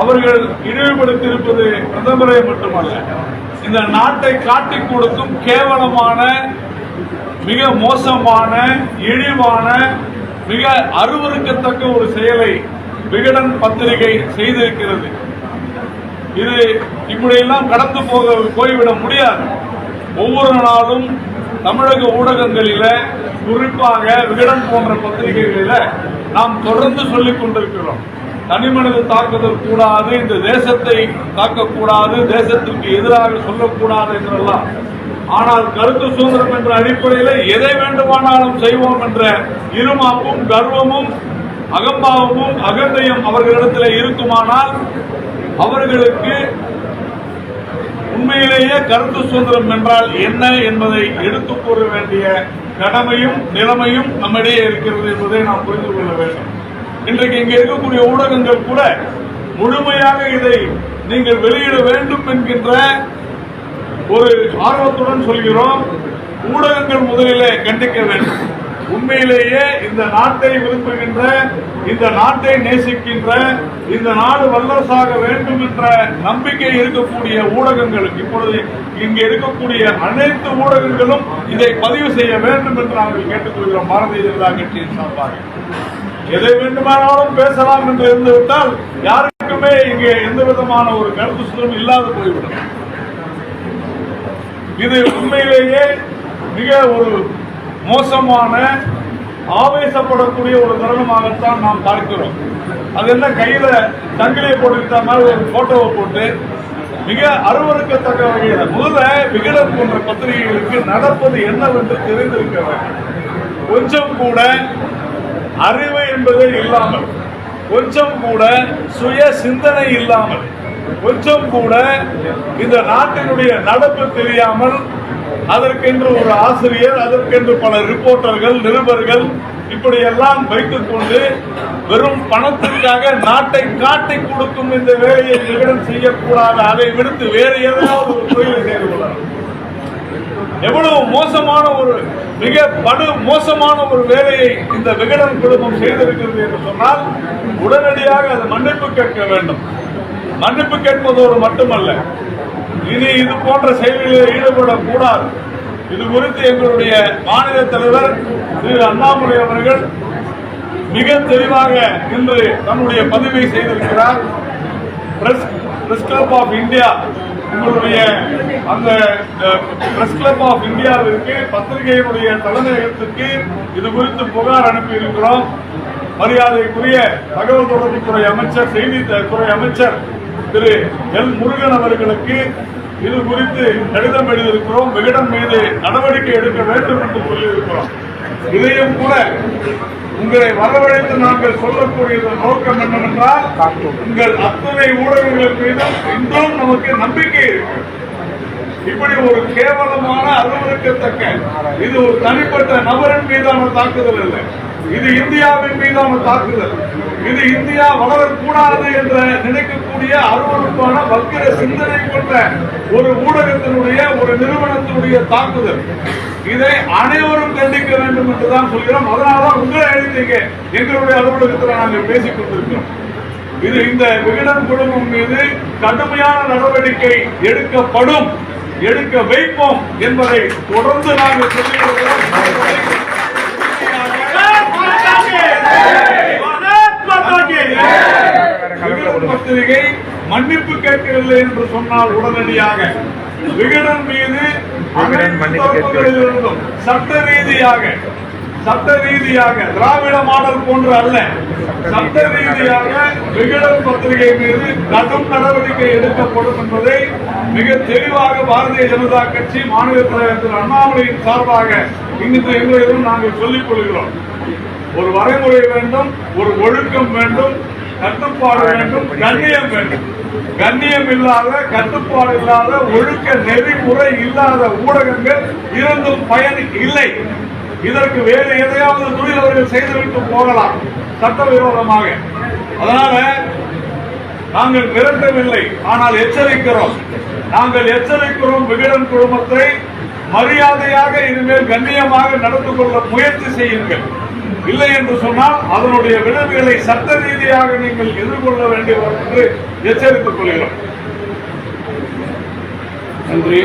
அவர்கள் இழிவுபடுத்தியிருப்பது பிரதமரை மட்டுமல்ல இந்த நாட்டை காட்டிக் கொடுக்கும் கேவலமான மிக மோசமான இழிவான மிக அருவருக்கத்தக்க ஒரு செயலை விகடன் பத்திரிகை செய்திருக்கிறது. இது இப்படியெல்லாம் கடந்து போக போய்விட முடியாது. ஒவ்வொரு நாளும் தமிழக ஊடகங்களில குறிப்பாக விகடன் போன்ற பத்திரிகைகளில நாம் தொடர்ந்து சொல்லிக் கொண்டிருக்கிறோம். தனிமனித தாக்குதல் கூடாது இந்த தேசத்தை தாக்கக்கூடாது தேசத்திற்கு எதிராக சொல்லக்கூடாது என்றெல்லாம். ஆனால் கருத்து சுதந்திரம் என்ற அடிப்படையில் எதை வேண்டுமானாலும் செய்வோம் என்ற இருமாப்பும் கர்வமும் அகம்பாவமும் அகந்தையும் அவர்களிடத்தில் இருக்குமானால் அவர்களுக்கு உண்மையிலேயே கருத்து சுதந்திரம் என்றால் என்ன என்பதை எடுத்துக் கூற வேண்டிய கடமையும் நிலைமையும் நம்மிடையே இருக்கிறது என்பதை நாம் புரிந்து கொள்ள வேண்டும். இன்றைக்கு இங்கே இருக்கக்கூடிய ஊடகங்கள் கூட முழுமையாக இதை நீங்கள் வெளியிட வேண்டும் என்கின்ற ஒரு ஆர்வத்துடன் சொல்கிறோம். ஊடகங்கள் முதலிலே கண்டிக்க வேண்டும். உண்மையிலேயே இந்த நாட்டை விரும்புகின்ற இந்த நாட்டை நேசிக்கின்ற இந்த நாடு வல்லரசாக வேண்டும் என்ற நம்பிக்கை இருக்கக்கூடிய ஊடகங்களுக்கு இப்பொழுது இங்கே இருக்கக்கூடிய அனைத்து ஊடகங்களும் இதை பதிவு செய்ய வேண்டும் என்று நாங்கள் கேட்டுக்கொள்கிறோம். பாரதிய ஜனதா கட்சியின் சார்பாக. எதை வேண்டுமானாலும் பேசலாம் என்று இருந்துவிட்டால் யாருக்குமே இங்கே எந்த விதமான ஒரு கருத்து சுதம் இல்லாது போய்விடும். இது உண்மையிலேயே மிக ஒரு மோசமான ஆவேசப்படக்கூடிய ஒரு தருணமாகத்தான் நாம் பார்க்கிறோம். அது என்ன கையில சங்கிலியை போட்டுக்கிட்ட மாதிரி ஒரு போட்டோவை போட்டு மிக அருவருக்கத்தக்க வகையில் முதல்ல விகடன் போன்ற பத்திரிகைகளுக்கு நடப்பது என்னவென்று தெரிந்திருக்க வேண்டும். கொஞ்சம் கூட அறிவு என்பதே இல்லாமல் கொஞ்சம் கூட சுய சிந்தனை இல்லாமல் கொஞ்சம் கூட இந்த நாட்டினுடைய நடப்பு தெரியாமல் அதற்கென்று ஒரு ஆசிரியர் அதற்கென்று பல ரிப்போர்ட்டர்கள் நிருபர்கள் இப்படியெல்லாம் வைத்துக் கொண்டு வெறும் பணத்திற்காக நாட்டை காட்டி கொடுக்கும் இந்த வேலையை நிகழும் செய்யக்கூடாது அதை விடுத்து வேறு ஏதாவது ஒரு தொழிலை செய்து கொள்ளலாம். எவ்வளவு மோசமான ஒரு மிக படு மோசமான ஒரு வேலையை இந்த விகடன் குடும்பம் செய்திருக்கிறது என்று சொன்னால் உடனடியாக அது மன்னிப்பு கேட்க வேண்டும். மன்னிப்பு கேட்பதோடு மட்டுமல்ல இனி இது போன்ற செயல்களில் ஈடுபடக்கூடாது. இது குறித்து எங்களுடைய மாநில தலைவர் திரு அண்ணாமலை அவர்கள் மிக தெளிவாக இன்று தன்னுடைய பதிவை செய்திருக்கிறார். Press press club of India உங்களுடைய அந்த பிரஸ் கிளப் ஆஃப் இந்தியாவிற்கு பத்திரிகையினுடைய தலைமையகத்திற்கு இது குறித்து புகார் அனுப்பி இருக்கிறோம் மரியாதைக்குரிய தகவல் தொடர்புத்துறை அமைச்சர் செய்தி துறை அமைச்சர் திரு எல் முருகன் அவர்களுக்கு இது குறித்து கடிதம் எழுதியிருக்கிறோம். விகடன் மீது நடவடிக்கை எடுக்க வேண்டும் என்று சொல்லியிருக்கிறோம். இதையும் கூட உங்களை வரவழைத்து நாங்கள் சொல்லக்கூடிய நோக்கம் என்னவென்றால் உங்கள் அத்தனை ஊடகங்கள் மீதும் இன்றும் நமக்கு நம்பிக்கை இருக்கு. இப்படி ஒரு கேவலமான அலுவலகத்தக்க இது ஒரு தனிப்பட்ட நபரின் மீதான தாக்குதல் இல்லை இது இந்தியாவின் மீதான தாக்குதல். இது இந்தியா வளரக்கூடாது என்ற இருக்கக்கூடிய அருவருப்பான வக்கிர சிந்தனை கொண்ட ஒரு ஊடகத்தினுடைய ஒரு நிறுவனத்தினுடைய தாக்குதல். இதை அனைவரும் கண்டிக்க வேண்டும் என்றுதான் சொல்கிறோம். அதனாலதான் உங்களை அழைத்தீங்க. எங்களுடைய அலுவலகத்தில் நாங்கள் பேசிக் கொண்டிருக்கிறோம். இது இந்த விகடன் குடும்பம் மீது கடுமையான நடவடிக்கை எடுக்கப்படும் எடுக்க வைப்போம் என்பதை தொடர்ந்து நாங்கள் சொல்லி வருகிறோம். விகடன் பத்திரிகை மன்னிப்பு கேட்கவில்லை என்று சொன்னால் உடனடியாக விகடன் மீது தரப்புகளிலிருந்தும் சட்ட ரீதியாக சட்ட ரீதியாக திராவிட மாடல் போன்று அல்ல சட்ட ரீதியாக விகடன் பத்திரிகை மீது கடும் நடவடிக்கை எடுக்கப்படும் என்பதை மிக தெளிவாக பாரதிய ஜனதா கட்சி மாநில தலைவர் திரு அண்ணாமலையின் சார்பாக இன்று எங்களிடம் நாங்கள் சொல்லிக் கொள்கிறோம். ஒரு வரைமுறை வேண்டும் ஒரு ஒழுக்கம் வேண்டும் கட்டுப்பாடு வேண்டும் கண்ணியம் வேண்டும். கண்ணியம் இல்லாத கட்டுப்பாடு இல்லாத ஒழுக்க நெறிமுறை இல்லாத ஊடகங்கள் இருந்தும் பயன் இல்லை. இதற்கு வேறு எதையாவது தொழில் அவர்கள் செய்துவிட்டு போகலாம் சட்டவிரோதமாக. அதனால நாங்கள் மிரட்டவில்லை ஆனால் எச்சரிக்கிறோம். நாங்கள் எச்சரிக்கிறோம் விகடன் குழுமத்தை மரியாதையாக இனிமேல் கண்ணியமாக நடந்து கொள்ள முயற்சி செய்யுங்கள். இல்லை என்று சொன்னால் அதனுடைய விளைவுகளை சட்ட ரீதியாக நீங்கள் எதிர்கொள்ள வேண்டி என்று எச்சரித்துக் கொள்கிறோம். நன்றி.